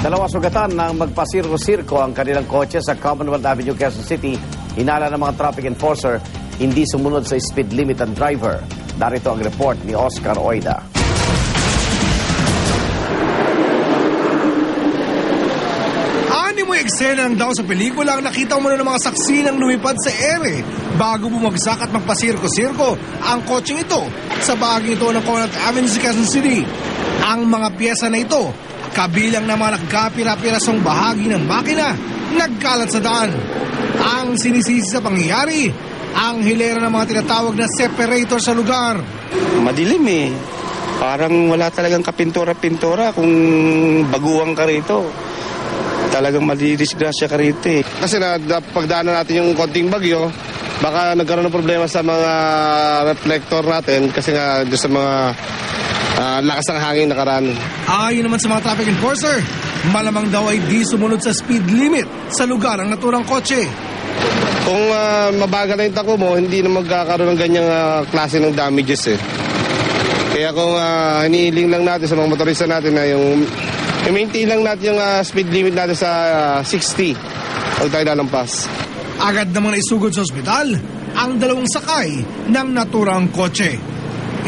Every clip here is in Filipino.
Dalawa sugatan ng magpasirko-sirko ang kanilang kotse sa Commonwealth Avenue, Quezon City. Hinala ng mga traffic enforcer, hindi sumunod sa speed limit ang driver. Narito ang report ni Oscar Oida. Ani mo eksena lang daw sa pelikula ang nakita mo na ng mga saksi ng lumipad sa ere bago bumagsak at magpasirko-sirko ang kotseng ito sa bahagi ito ng Conant Avenue sa Quezon City. Ang mga pyesa na ito, kabilang ng mga nagkapira-pirasong bahagi ng makina, nagkalat sa daan. Ang sinisisi sa pangyayari, ang hilera ng mga tinatawag na separator sa lugar. Madilim eh. Parang wala talagang kapintura-pintura kung baguang ka rito. Talagang madidisgrasya ka rito eh. Kasi na, na pagdaanan natin yung konting bagyo, baka nagkaroon ng problema sa mga reflector natin kasi nga doon sa mga ah, lakas ng hangin nakaraan. Ayon naman sa mga traffic enforcer, malamang daw ay di sumunod sa speed limit sa lugar ang naturang kotse. Kung ah, mabagal na yung tako mo, hindi na magkakaroon ng ganyang ah, klase ng damages eh. Kaya kung uh, hinihiling lang natin sa mga motorista natin na yung i-maintain lang natin yung ah, speed limit natin sa ah, 60 huwag tayo lalampas. Agad namang naisugod sa ospital ang dalawang sakay ng naturang kotse.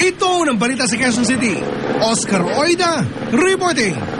Ito ang balita sa Quezon City. Oscar Oida, reporting.